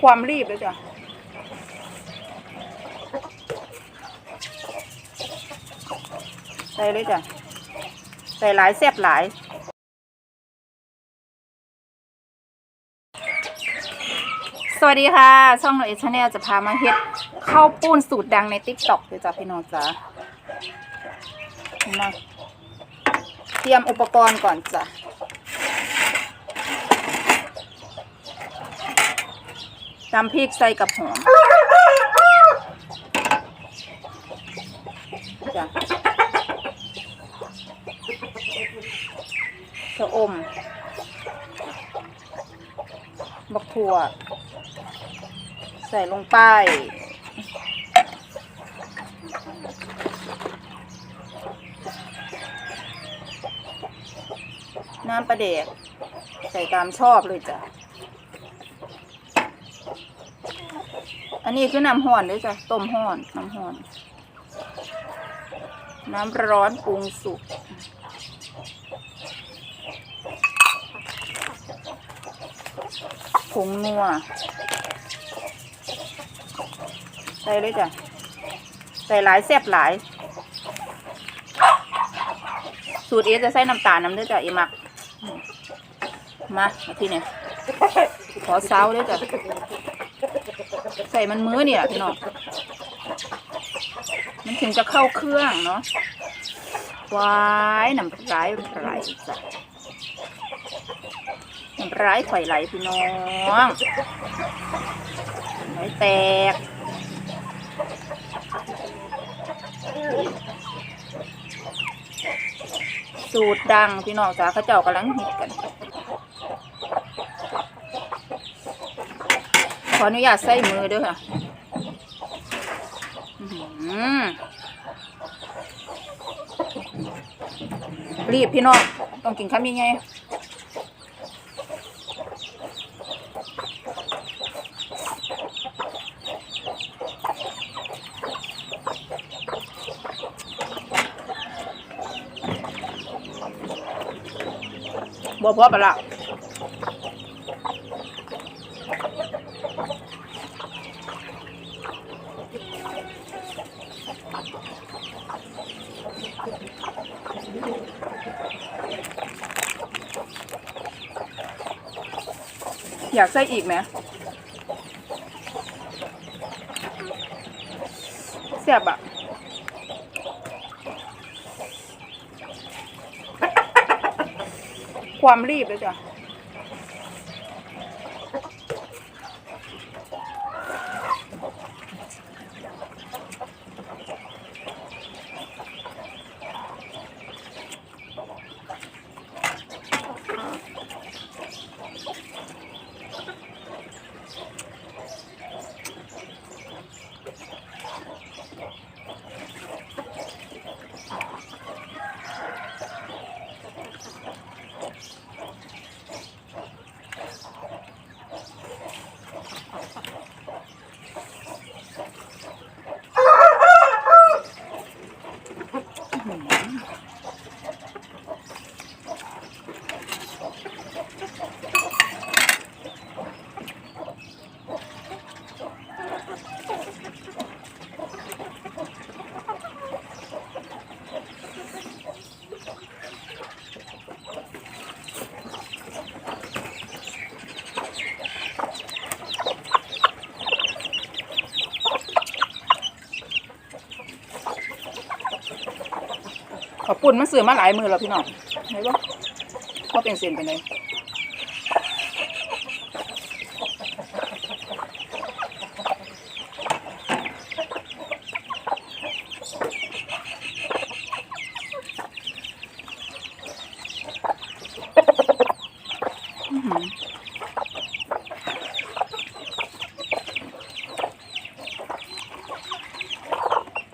ความรีบเลยจ้ะใส่เลยจ้ะใส่หลายแซ่บหลายสวัสดีค่ะ ช่องหนูเอชแนลจะพามาเฮ็ดข้าวปุ้นสูตรดังในติ๊กต็อกเลยจ้ะพี่น้องจ้ะมาเตรียมอุปกรณ์ก่อนจ้ะ ตำพริกใส่กับหอมจ้ะชะอมบักถั่ว ใส่ลงไปน้ำปลาเดกใส่ตามชอบเลยจ้ะ อันนี้คือน้ำห่อนด้วยจ้ะต้มห่อนน้ำห่อน น้ำร้อนปรุงสุกผงนัวใส่เลยจ้ะใส่หลายแซ่บหลาย สูตรเอจะใส่น้ำตาลน้ำด้วยจ้ะเอมัก มามาที่เนี่ยขอเซาด้วยจ้ะ ใส่มันมื้อเนี่ยพี่น้องมันถึงจะเข้าเครื่องเนาะวายน้ำร้ายไหลจ้ะน้ำร้ายข่อยไหลพี่น้องไหลแตกสูตรดังพี่น้องจ้าเขาเจ้ากำลังฮิตกัน ขออนุญาตใส่มือด้วยค่ะรีบพี่น้องต้องกินข้าวมีไงบ่พอปะละ อยากใส่อีกไหมแซ่บอะความรีบเลยจ้ะ ขอบปุ่นมันเสื่อมาหลายมือแล้วพี่น้องไหนบ่ว่าเป็นเส้นไปไหนอื้อหือ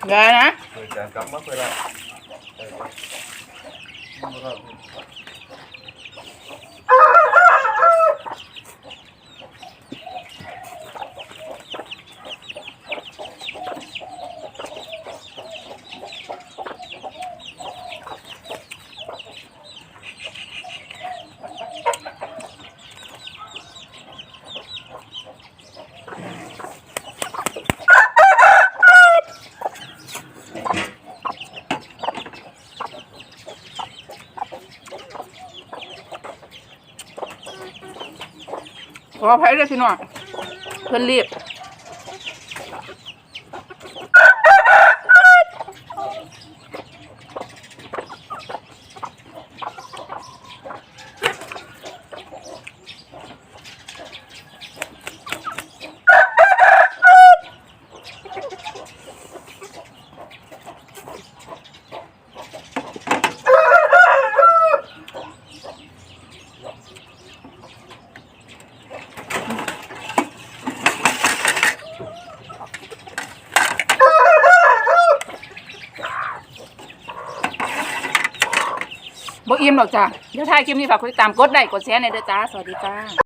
ไงนะเคยจะกลับมาเพื่อละเออ ม ขออภัยด้วยพี่น้องเพิ่นรีบ บ่อิ่มหรอกจ้ะเดี๋ยวถ้ายคลิปนี้ฝากกดติดตามกดไลค์กดแชร์ในอยเด้อจ้า สวัสดีจ้า